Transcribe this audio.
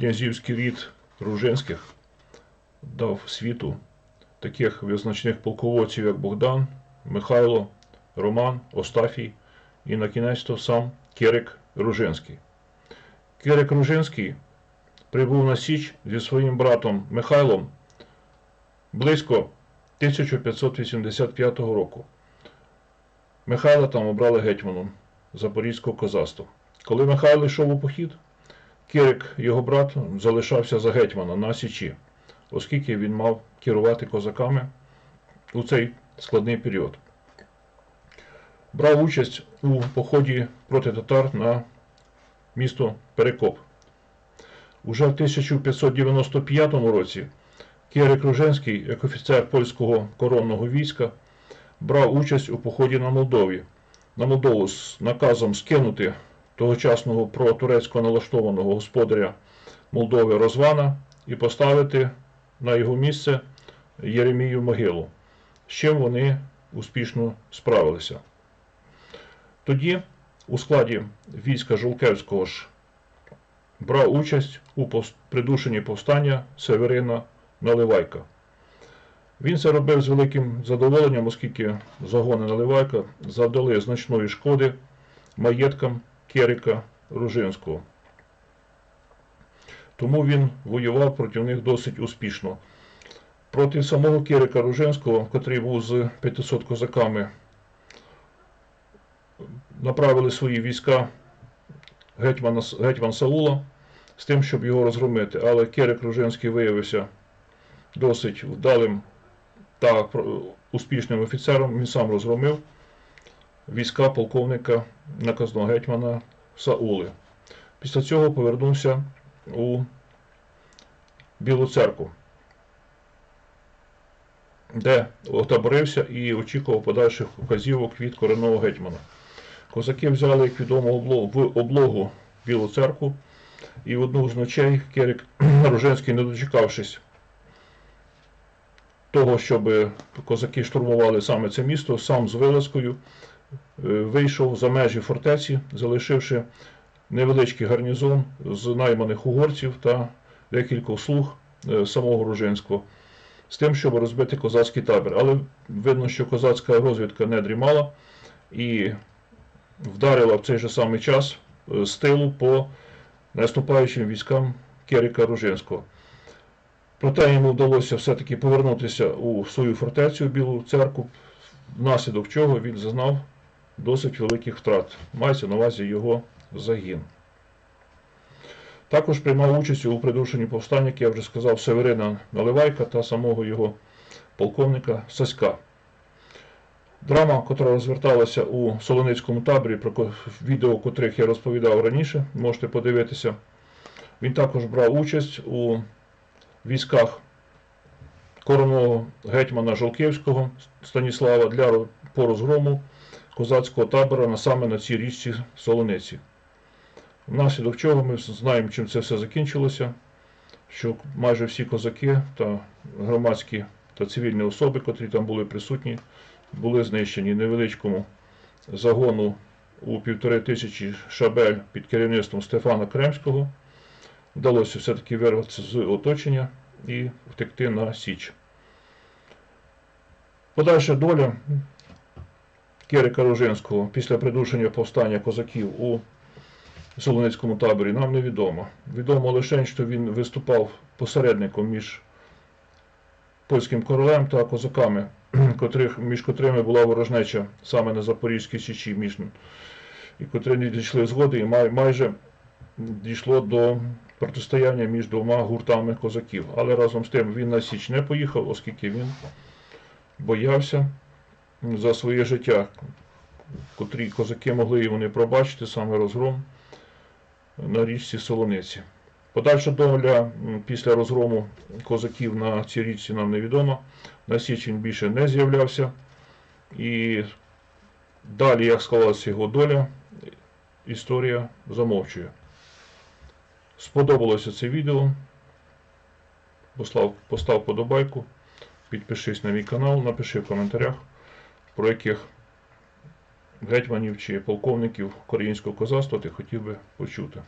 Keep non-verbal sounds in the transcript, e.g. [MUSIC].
князівський рід Ружинських дав світу таких визначних полководців, як Богдан, Михайло, Роман, Остафій і на кінець то сам Кирик Ружинський. Кирик Ружинський прибув на Січ зі своїм братом Михайлом близько 1585 року. Михайла там обрали гетьманом Запорізького козацтва. Коли Михайло йшов у похід, Кирик, його брат, залишався за гетьмана на Січі, оскільки він мав керувати козаками у цей складний період. Брав участь у поході проти татар на місто Перекоп. Уже в 1595 році Кирик Руженський, як офіцер польського коронного війська, брав участь у поході на Молдові. На Молдову з наказом скинути тогочасного протурецько налаштованого господаря Молдови Розвана і поставити на його місце Єремію могилу, з чим вони успішно справилися. Тоді у складі війська Жолкевського ж брав участь у придушенні повстання Северина Наливайка. Він це робив з великим задоволенням, оскільки загони Наливайка завдали значної шкоди маєткам Керика Ружинського. Тому він воював проти них досить успішно. Проти самого Керика Ружинського, котрий був з 500 козаками, направили свої війська гетьмана, гетьман Саула з тим, щоб його розгромити. Але Керик Ружинський виявився досить вдалим та успішним офіцером. Він сам розгромив війська полковника наказного гетьмана Саули. Після цього повернувся у Білу церкву, де отаборився і очікував подальших указівок від коренного гетьмана. Козаки взяли, як відомо, в облогу Білу церкву, і в одну з ночей Керік [CLEARS THROAT] Руженський, не дочекавшись того, щоб козаки штурмували саме це місто, сам з вилазкою вийшов за межі фортеці, залишивши невеличкий гарнізон з найманих угорців та декількох слуг е, самого Ружинського, з тим, щоб розбити козацький табір. Але видно, що козацька розвідка не дрімала і вдарила в цей же самий час е, з тилу по наступаючим військам Керіка Ружинського. Проте йому вдалося все-таки повернутися у свою фортецю Білу церкву, внаслідок чого він зазнав досить великих втрат. Мається на увазі його загін. Також приймав участь у придушенні повстання, як я вже сказав, Северина Наливайка та самого його полковника Саська. Драма, яка розверталася у Солоницькому таборі, про відео котрих я розповідав раніше, можете подивитися. Він також брав участь у військах короного гетьмана Жолківського Станіслава для ро- по розгрому козацького табора саме на цій річці Солониці. Внаслідок чого ми знаємо, чим це все закінчилося, що майже всі козаки та громадські та цивільні особи, котрі там були присутні, були знищені невеличкому загону у півтори тисячі шабель під керівництвом Стефана Кремського. Вдалося все-таки вирватися з оточення і втекти на Січ. Подальша доля Кирика Рожинського після придушення повстання козаків у Солоницькому таборі нам невідомо. Відомо лише, що він виступав посередником між польським королем та козаками, [CLEARS THROAT] котрих, між котрими була ворожнеча саме на Запорізькій Січі, між, і котрі не дійшли згоди, і май, майже дійшло до протистояння між двома гуртами козаків. Але разом з тим він на Січ не поїхав, оскільки він боявся за своє життя, котрі козаки могли йому не пробачити, саме розгром на річці Солониці. Подальша доля після розгрому козаків на цій річці нам невідома. На Січ він більше не з'являвся. І далі, як склалася його доля, історія замовчує. Сподобалося це відео. Постав подобайку, підпишись на мій канал, напиши в коментарях, про яких гетьманів чи полковників українського козацтва ти хотів би почути.